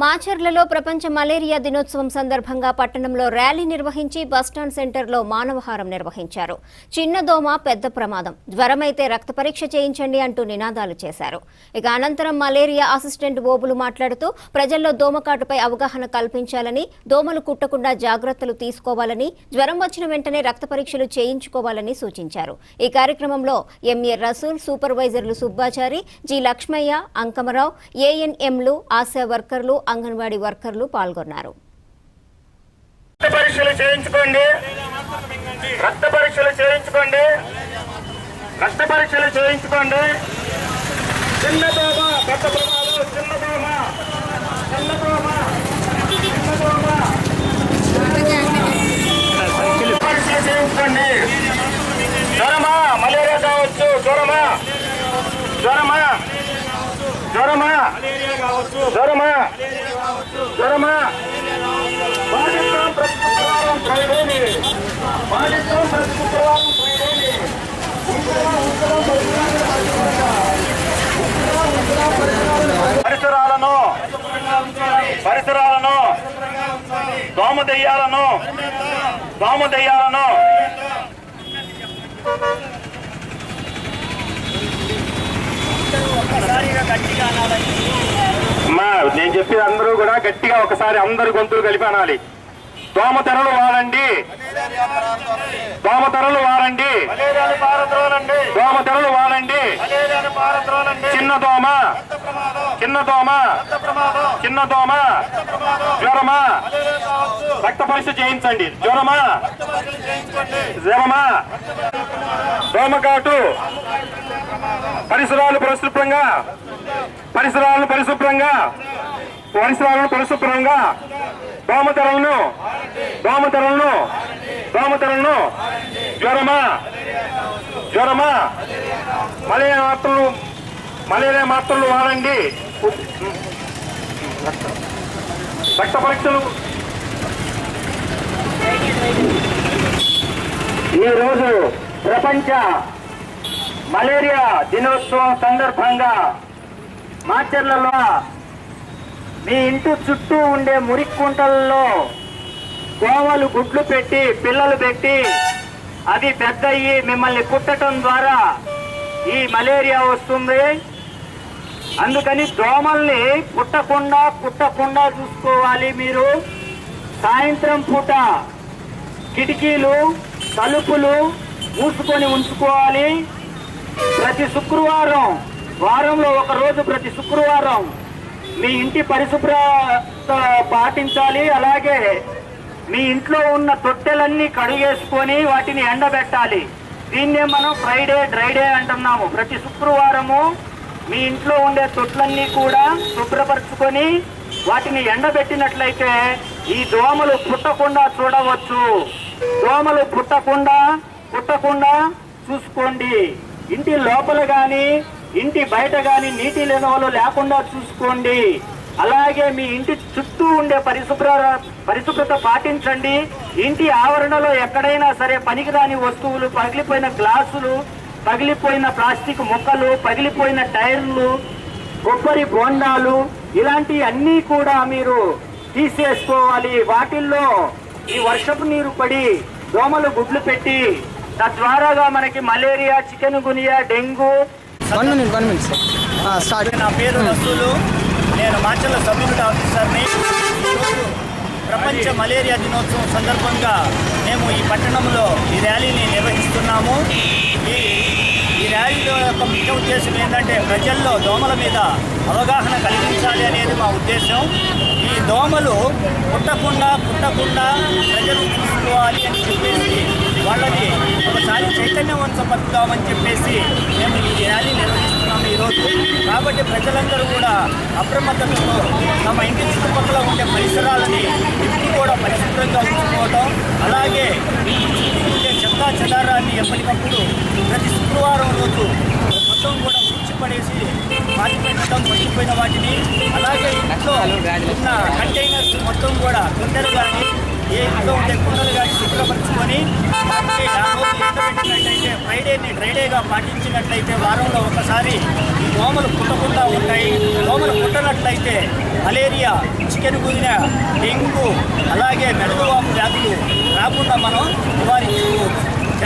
మాచర్లలో ప్రపంచ మలేరియా దినోత్సవం సందర్భంగా పట్టణంలో ర్యాలీ నిర్వహించి బస్టాండ్ సెంటర్లో మానవహారం నిర్వహించారు. చిన్న దోమ పెద్ద ప్రమాదం. జ్వరమైతే రక్త పరీక్ష చేయించండి అంటూ నినాదాలు చేశారు. ఇక అనంతరం మలేరియా అసిస్టెంట్ ఓబులు మాట్లాడుతూ ప్రజల్లో దోమకాటుపై అవగాహన కల్పించాలని దోమలు కుట్టకుండా జాగ్రత్తలు తీసుకోవాలని జ్వరం వచ్చిన వెంటనే రక్త పరీక్షలు చేయించుకోవాలని సూచించారు. ఈ కార్యక్రమంలో ఎంఏ రసూల్ సూపర్వైజర్లు సుబ్బాచారి జి లక్ష్మయ్య అంకమరావు ఏఎన్ఎంలు ఆశా వర్కర్లు అంగన్వాడీ వర్కర్లు పాల్గొన్నారు. రక్త పరీక్షలు చేయించుకోండి. రక్త పరీక్షలు చేయించుకోండి. రక్త పరీక్షలు చేయించుకోండి. చిన్న దోమ పెద్ద దోమలు చిన్న దోమ చిన్న దోమ చిన్న దోమ పరీక్షలు చేయించుకోండి. జ్వరమా? మలేరియా కావచ్చు. జ్వరమా? జ్వరమా? జ్వరమా? జ్వరమా? జ్వరమా? పాటిస్తాం ప్రతి శుక్రవారం ఫ్రైడేని పాటిస్తాం ప్రతి శుక్రవారం ఫ్రైడేని పరిసరాలను పరిసరాలను దోమ దెయ్యాలను దోమ దెయ్యాలను అమ్మా నేను చెప్పి అందరూ కూడా గట్టిగా ఒకసారి అందరు గొంతులు కలిపి అనాలి. దోమ తెరలు వాడండి. దోమ తెరలు వాడండి. దోమ తెరలు వాడండి. చిన్న దోమ. చిన్న దోమ. చిన్న దోమ జ్వరమా? రక్త పరీక్ష చేయించండి. జ్వరమా? జ్వరమా? దోమకాటు. పరిసరాలు పరిశుభ్రంగా. పరిసరాలను పరిశుభ్రంగా. పరిసరాలను పరిశుభ్రంగా. దోమతెరలను దోమతెరలను దోమతెరలను జ్వరమా? జ్వరమా? మలేరియా మాత్రలు మలేరియా మాత్రలు వాడండి. రక్త పరీక్షలు ఈరోజు ప్రపంచ మలేరియా దినోత్సవం సందర్భంగా మాచర్లలో మీ ఇంటి చుట్టూ ఉండే మురిక్కుంటల్లో కోవలు గుడ్లు పెట్టి పిల్లలు పెట్టి అవి పెద్దయ్యి మిమ్మల్ని కుట్టడం ద్వారా ఈ మలేరియా వస్తుంది. అందుకని దోమల్ని పుట్టకుండా పుట్టకుండా చూసుకోవాలి మీరు. సాయంత్రం పూట కిటికీలు తలుపులు మూసుకొని ఉంచుకోవాలి. ప్రతి శుక్రవారం వారంలో ఒక రోజు ప్రతి శుక్రవారం మీ ఇంటి పరిశుభ్రత పాటించాలి. అలాగే మీ ఇంట్లో ఉన్న తొట్టెలన్నీ కడుగేసుకొని వాటిని ఎండబెట్టాలి. దీన్నే మనం ఫ్రైడే డ్రైడే అంటున్నాము. ప్రతి శుక్రవారము మీ ఇంట్లో ఉండే తొట్లన్నీ కూడా శుభ్రపరచుకొని వాటిని ఎండబెట్టినట్లయితే ఈ దోమలు పుట్టకుండా చూడవచ్చు. దోమలు పుట్టకుండా పుట్టకుండా చూసుకోండి. ఇంటి లోపల గాని ఇంటి బయట గాని నీటి నిల్వలు లేకుండా చూసుకోండి. అలాగే మీ ఇంటి చుట్టూ ఉండే పరిశుభ్ర పరిశుభ్రత పాటించండి. ఇంటి ఆవరణలో ఎక్కడైనా సరే పనికిరాని వస్తువులు పగిలిపోయిన గ్లాసులు పగిలిపోయిన ప్లాస్టిక్ ముక్కలు పగిలిపోయిన టైర్లు కొబ్బరి బోండాలు ఇలాంటి అన్నీ కూడా మీరు తీసేసుకోవాలి. వాటిల్లో ఈ వర్షపు నీరు పడి దోమలు గుడ్లు పెట్టి తద్వారాగా మనకి malaria chikungunya dengue one minute one minute sir start. నా పేరు రసూలు. నేను మాచర్ల సబ్ యూనిట్ ఆఫీసర్ని. ప్రపంచ మలేరియా దినోత్సవం సందర్భంగా మేము ఈ పట్టణంలో ఈ ర్యాలీని నిర్వహిస్తున్నాము. ఈ ఈ ర్యాలీలో యొక్క ముఖ్య ఉద్దేశం ఏంటంటే ప్రజల్లో దోమల మీద అవగాహన కలిగించాలి అనేది మా ఉద్దేశం. ఈ దోమలు పుట్టకుండా పుట్టకుండా ప్రజలు చూసుకోవాలి అని చెప్పేసి వాళ్ళని ఒకసారి చైతన్యవంతపరుద్దామని చెప్పేసి మేము ఈ ర్యాలీ నిర్వహిస్తున్నాము ఈరోజు. కాబట్టి ప్రజలందరూ కూడా అప్రమత్తతతో తమ ఇంటి చుట్టుపక్కల ఉండే పరిసరాలని ఇంటి కూడా పరిశుభ్రంగా ఉంచుకోవటం అలాగే ఇంటి చుట్టూ ఉండే చెత్తా చెదారాన్ని ఎప్పటికప్పుడు ప్రతి శుక్రవారం రోజు మొత్తం కూడా పడేసి పాతిపెట్టడం పడిపోయిన వాటిని అలాగే ఇంట్లో ఉన్న కంటైనర్స్ మొత్తం కూడా కొందరు కానీ ఏ ఇంట్లో ఉండే కుండలు కానీ శుభ్రపరచుకొని వాటిని ఎండబెట్టినట్లయితే ఫ్రైడేని డ్రైడేగా పాటించినట్లయితే వారంలో ఒకసారి ఈ దోమలు పుట్టకుండా ఉంటాయి. దోమలు పుట్టనట్లయితే మలేరియా చికెన్ గురిన డెంగ్యూ అలాగే మెడదవాపు వ్యాధులు రాకుండా మనం నివారించుకోవచ్చు.